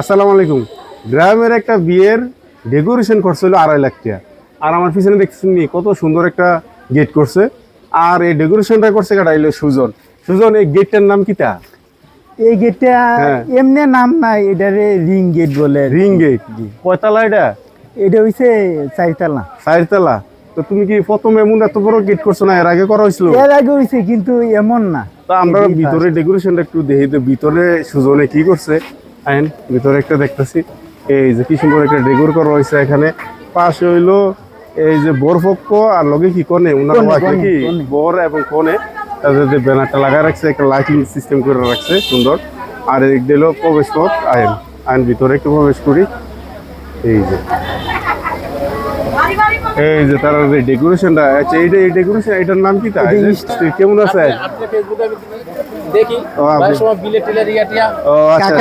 আসসালামু আলাইকুম। গ্রামের একটা বিয়ের ডেকোরেশন করছে হলো আড়াই লাখ টাকা। আর আমার পিছনে দেখছেন নি কত সুন্দর একটা গেট করছে। আর এই ডেকোরেশনটা করছে কাটা হইল সুজন। সুজন এই গেটটার নাম কিটা এই গেটটা হ্যাঁ। এমনি নাম নাই এটারে রিং গেট বলে। রিং গেট কয়তালা এটা? এটা হইছে চারিতলা। চারতলা? তো তুমি কি প্রথমে এমন এত বড় গেট করছ না এর আগে করা হয়েছিল? এর আগে হইছে কিন্তু এমন না। তো আমরা ভিতরে ডেকোরেশনটা একটু দেখি তো ভিতরে সুজনে কি করছে? আইন ভিতরে একটা দেখতেছি। এই যে কি সুন্দর একটা ডেকোর করা হয়েছে এখানে। পাশে হইল এই যে বরপক্ষ আর লগে কি কনে? নাকি? কনে। বর এবং কনে। তাদের যে ব্যানারটা লাগা রাখছে একটা লাইটিং সিস্টেম করে রাখছে সুন্দর। আর এই দিল প্রবেশ পথ আইন। আইন ভিতরে একটু প্রবেশ করি। এই যে। এই যে তারা যে ডেকোরেশনটা আচ্ছা এইটা এই ডেকোরেশন এটার নাম কি তা? যে, কেমন আছে? দেখি। বিলে টিলে রিয়া টিয়া। ও আচ্ছা।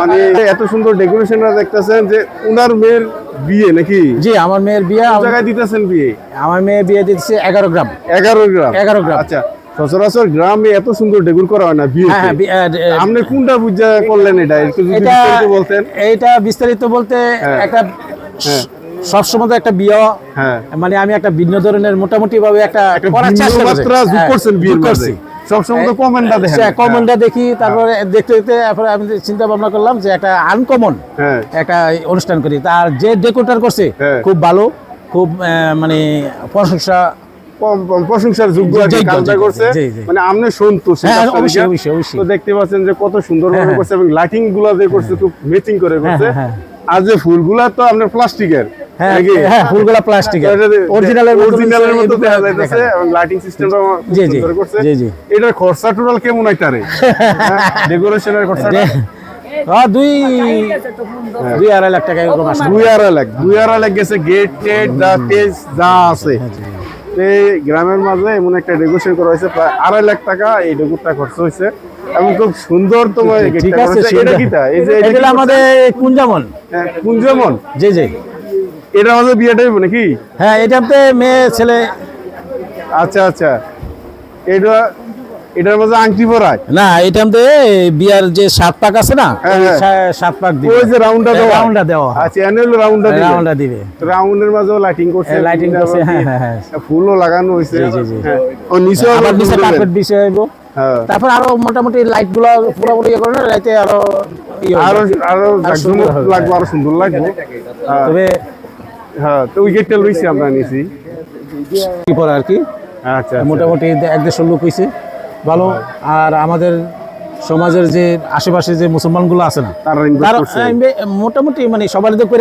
মানে এত সুন্দর ডেকোরেশনটা দেখতেছেন যে উনার মেয়ের বিয়ে নাকি? জি আমার মেয়ের বিয়ে জায়গায় দিতেছেন বিয়ে? আমার মেয়ে বিয়ে দিচ্ছে এগারো গ্রাম। এগারো গ্রাম? 11 গ্রাম। আচ্ছা সচরাচর গ্রামে এত সুন্দর ডেকোর করা হয় না বিয়ে হ্যাঁ হ্যাঁ আপনি কোনটা বুঝা করলেন এটা? একটু যদি এটা বিস্তারিত বলতেন। এইটা বিস্তারিত বলতে হ্যাঁ। একটা সবসময় তো একটা বিয়ে। হ্যাঁ। মানে আমি একটা ভিন্ন ধরনের মোটামুটি ভাবে একটা একটা করার চেষ্টা করছি। হ্যাঁ। সবসময় তো কমেন্টটা দেখেন সে কমনটা দেখি তারপরে দেখতে দেখতে তারপরে আমি চিন্তা ভাবনা করলাম যে একটা আনকমন হ্যাঁ একটা অনুষ্ঠান করি তার যে ডেকোরেটর করছে হ্যাঁ। খুব ভালো খুব মানে প্রশংসা প্রশংসার যোগ্য কাজটা করছে। মানে আপনি সন্তুষ্ট হ্যাঁ, দেখে। তো দেখতে পাচ্ছেন যে কত সুন্দর হ্যাঁ, হ্যাঁ। করছে এবং লাইটিংগুলা যে করছে খুব ম্যাচিং করে করছে হ্যাঁ, হ্যাঁ। আর যে ফুলগুলা তো আপনার প্লাস্টিকের হ্যাঁ নাকি? হ্যাঁ ফুলগুলা প্লাস্টিকের অরিজিনালের অরিজিনালের মতো দেখা যাইতেছে এবং লাইটিং সিস্টেমটা জি, জি, জি, জি। এটার খরচা টোটাল কেমন আইতারে ডেকোরেশনের খরচা দুই দুই আড়াই লাখ টাকা এরকম আসে দুই আড়াই লাখ দুই আড়াই লাখ গেছে গেট টেট যা আছে। এই গ্রামের মাঝে এমন একটা ডেকোরেশন করা হয়েছে প্রায় আড়াই লাখ টাকা এই ডেকোরটা খরচ হয়েছে এবং খুব সুন্দর তোমার ঠিক আছে কি এই যে এটা এটা আমাদের কুঞ্জামন। হ্যাঁ, কুঞ্জমন। জি জি। এটা আমাদের বিয়েটা নাকি? হ্যাঁ এটাতে মেয়ে ছেলে। আচ্ছা আচ্ছা। এটা এটার মাঝে আংটি পরায়? না এটাতে বিয়ার যে সাত পাক আছে না ওই। সা- সাত পাক দিবে। ওই যে রাউন্ডটা দেওয়া রাউন্ডটা দেওয়া আচ্ছা অ্যানুয়াল রাউন্ডটা দিবে। রাউন্ডটা দিবে। রাউন্ডের মাঝেও লাইটিং করছে করছে, হ্যাঁ, হ্যাঁ। ফুলও লাগানো জি, জি। হ্যাঁ। ও নিচে আবার নিচে কার্পেট বিছে হইব হ্যাঁ তারপর আরও মোটামুটি লাইটগুলো পুরোপুরি ইয়ে করে না রাইতে আরও ইয়ে আরও লাগবে আরও সুন্দর লাগবে। তবে হ্যাঁ তো উইকেটটা লইছি আমরা নিছি। কি পরে আর কি? আচ্ছা মোটামুটি এক দেড়শো লোক হয়েছে ভালো। আর আমাদের সমাজের যে আশেপাশে যে মুসলমানগুলো আছে না তারা। মোটামুটি মানে সবার করে